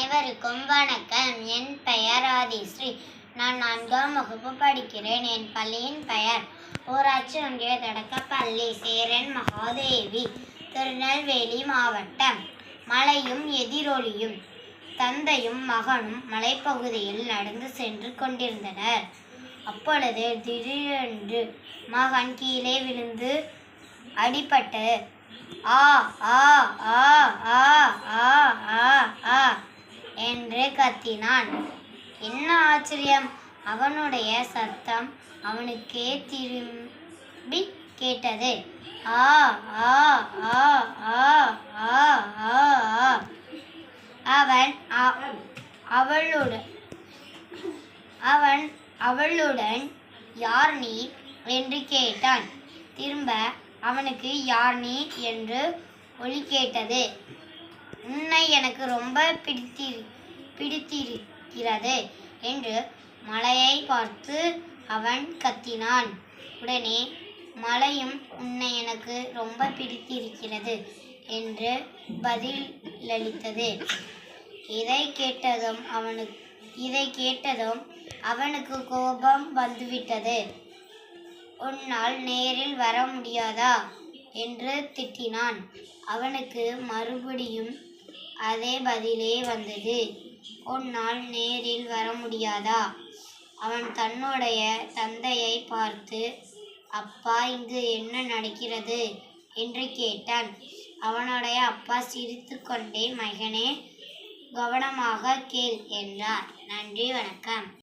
அனைவருக்கும் வணக்கம். என் பெயர் ஆதிஸ்ரீ. நான் நான்காம் வகுப்பு படிக்கிறேன். என் பள்ளியின் பெயர் ஊராட்சி ஒன்றிய தொடக்கப்பள்ளி சேரன் மகாதேவி. திருநெல்வேலி மாவட்டம். மலையும் எதிரொலியும். தந்தையும் மகனும் மலைப்பகுதியில் நடந்து சென்று கொண்டிருந்தனர். அப்பொழுது திடீரென்று மகன் கீழே விழுந்து அடிபட்டு ஆ ஆ ஆ ஆ ஆ ஆ ஆ என்று கத்தினான். என்ன ஆச்சரியம்? அவனுடைய சத்தம் அவனுக்கே திரும்பி கேட்டது. ஆ ஆ ஆ ஆ ஆ ஆ ஆ. அவன் அ- அவளுடன் அவன் அவளுடன் யார் நீ? என்று கேட்டான். திரும்ப அவனுக்கு யார் நீ? என்று ஒலி கேட்டது. உன்னை எனக்கு ரொம்ப பிடித்திருக்கு பிடித்திருக்கிறது என்று மலையை பார்த்து அவன் கத்தினான். உடனே மலையும் உன்னை எனக்கு ரொம்ப பிடித்திருக்கிறது என்று பதிலளித்தது இதை கேட்டதும் அவனுக்கு இதை கேட்டதும் அவனுக்கு கோபம் வந்துவிட்டது. உன்னால் நேரில் வர முடியாதா? என்று திட்டினான். அவனுக்கு மறுபடியும் அதே பதிலே வந்தது. உன்னால் நேரில் வர முடியாதா? அவன் தன்னுடைய தந்தையை பார்த்து அப்பா இங்கு என்ன நடக்கிறது? என்று கேட்டான். அவனுடைய அப்பா சிரித்துக்கொண்டே மகனே கவனமாக கேள் என்றார். நன்றி வணக்கம்.